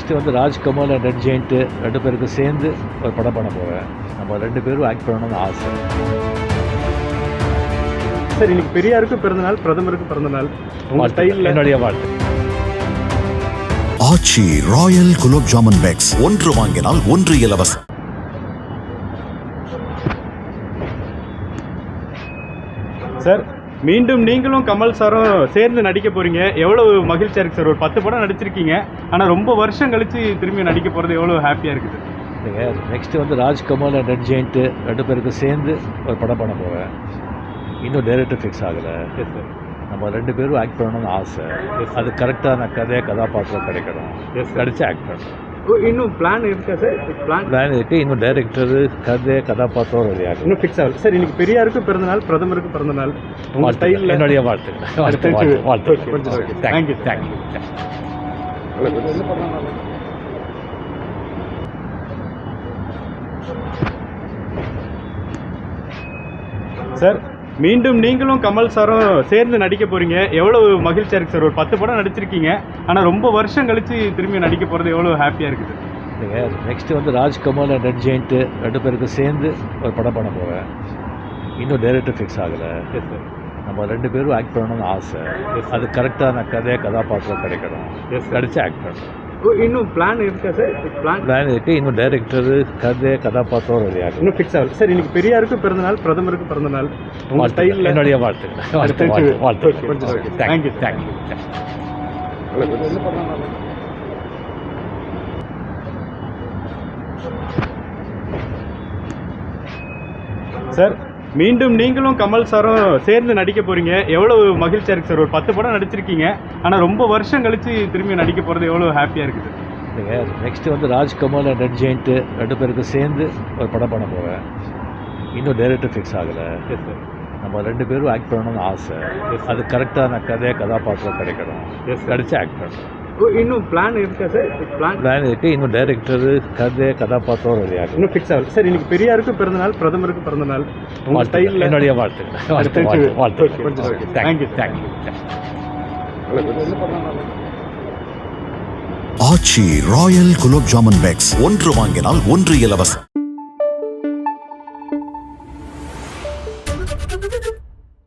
Next வந்து Rajkamal and red giant ரெண்டு பேருக்கும் சேர்ந்து ஒரு படம் பண்ண போகிறேன் நம்ம ரெண்டு பேரும் ஆக்ட் பண்ணணும்னு ஆசை. சார் இன்னைக்கு பெரியாருக்கு பிறந்தநாள் பிரதமருக்கு பிறந்தநாள் உங்க ஸ்டைலில் என்னுடைய வாழ்த்து. Aachi royal gulab jamun packs. ஒன்று வாங்கினால் ஒன்று இலவசம் சார் மீண்டும் நீங்களும் கமல் சாரும் சேர்ந்து நடிக்க போறீங்க. எவ்வளவு மகிழ்ச்சியா இருக்கு சார் ஒரு பத்து படம் நடிச்சிருக்கீங்க. ஆனா ரொம்ப வருஷம் கழிச்சு திரும்பி நடிக்க போறது எவ்வளவு ஹாப்பியா இருக்குது. நீங்கள் நெக்ஸ்ட்டு வந்து ராஜ்கமல் அண்ட் ரெட் ஜெயிண்ட்டு ரெண்டு பேருக்கும் சேர்ந்து ஒரு படம் பண்ண போகிறேன் இன்னும் டைரக்டர் ஃபிக்ஸ் ஆகலை. எஸ் சார் நம்ம ரெண்டு பேரும் ஆக்ட் பண்ணணும்னு ஆசை. அது கரெக்டான கதை கதாபாத்திரம் கிடைக்கணும். கிடைச்சி ஆக்ட் பண்ணணும். இன்னும் பிளான் இருக்கா சார் பிளான் பிளான் இருக்குது இன்னும் டைரக்டர் கதை கதாபாத்திரம் ரெடி ஆகும் இன்னும் ஃபிக்ஸ் ஆகல. சார் இன்னைக்கு பெரியாருக்கு பிறந்தநாள் பிரதமருக்கு பிறந்தநாள் உங்க வாழ்த்துக்கள். ஸ்டைலில் என்னுடைய வாழ்த்து. வாழ்த்து. வாழ்த்து Thank தேங்க்யூ. தேங்க்யூ சார் மீண்டும் நீங்களும் கமல் சாரும் சேர்ந்து நடிக்க போறீங்க. எவ்வளவு மகிழ்ச்சியா இருக்கு சார். ஒரு பத்து படம் நடிச்சிருக்கீங்க. ஆனா ரொம்ப வருஷம் கழிச்சு திரும்பி நடிக்க போறது எவ்வளவு ஹாப்பியா இருக்குது. நீங்கள் நெக்ஸ்ட்டு வந்து ராஜ்கமல் அண்ட் ரெட் ஜெயிண்ட்டு ரெண்டு பேருக்கும் சேர்ந்து ஒரு படம் பண்ண போகிறேன் இன்னும் டைரக்டர் ஃபிக்ஸ் ஆகலை. சார் நம்ம ரெண்டு பேரும் ஆக்ட் பண்ணணும்னு ஆசை. அது கரெக்டான கதை கதாபாத்திரம் கிடைக்கணும். சார் கிடைச்சி ஆக்ட் பண்ணணும் இன்னும் பிளான் இருக்கா சார் பிளான் பிளான் இருக்குது இன்னும் டைரக்டர் கதை கதாபாத்திரம் ரெடி ஆகும் இன்னும் ஃபிக்ஸ் ஆகல. சார் இன்னைக்கு பெரியாருக்கு பிறந்தநாள் பிரதமருக்கு பிறந்தநாள் உங்க வாழ்த்துக்கள். ஸ்டைலில் என்னுடைய வாழ்த்துக்கள். வாழ்த்து தேங்க்யூ you. தேங்க்யூ சார் மீண்டும் நீங்களும் கமல் சாரும் சேர்ந்து நடிக்க போறீங்க. எவ்வளவு மகிழ்ச்சியா இருக்கு சார். ஒரு பத்து படம் நடிச்சிருக்கீங்க. ஆனா ரொம்ப வருஷம் கழிச்சு திரும்பி நடிக்க போறது எவ்வளவு ஹாப்பியா இருக்குது. நீங்கள் நெக்ஸ்ட்டு வந்து ராஜ்கமல் அண்ட் ரெட் ஜெயிண்ட்டு ரெண்டு பேருக்கும் சேர்ந்து ஒரு படம் பண்ண போகிறேன் இன்னும் டைரக்டர் ஃபிக்ஸ் ஆகலை. எஸ் சார் நம்ம ரெண்டு பேரும் ஆக்ட் பண்ணணும்னு ஆசை. அது கரெக்டான கதை கதாபாத்திரம் கிடைக்கணும். கிடைச்சி ஆக்ட் பண்ணணும். இன்னும் பிளான் இருக்கா சார் பிளான் பிளான் இருக்குது இன்னும் டைரக்டர் கதை கதாபாத்திரம் ரெடி ஆகும் இன்னும் ஃபிக்ஸ் ஆகல. சார் இன்னைக்கு பெரியாருக்கு பிறந்தநாள் பிரதமருக்கு பிறந்தநாள். உங்க வாழ்த்துக்கள். ஸ்டைலில் என்னுடைய வாழ்த்துக்கள். வாழ்த்து. வாழ்த்து. வாழ்த்து Thank thank you. Thank you Aachi royal gulab jamun packs. ஒன்று வாங்கினால் ஒன்று இலவசம்.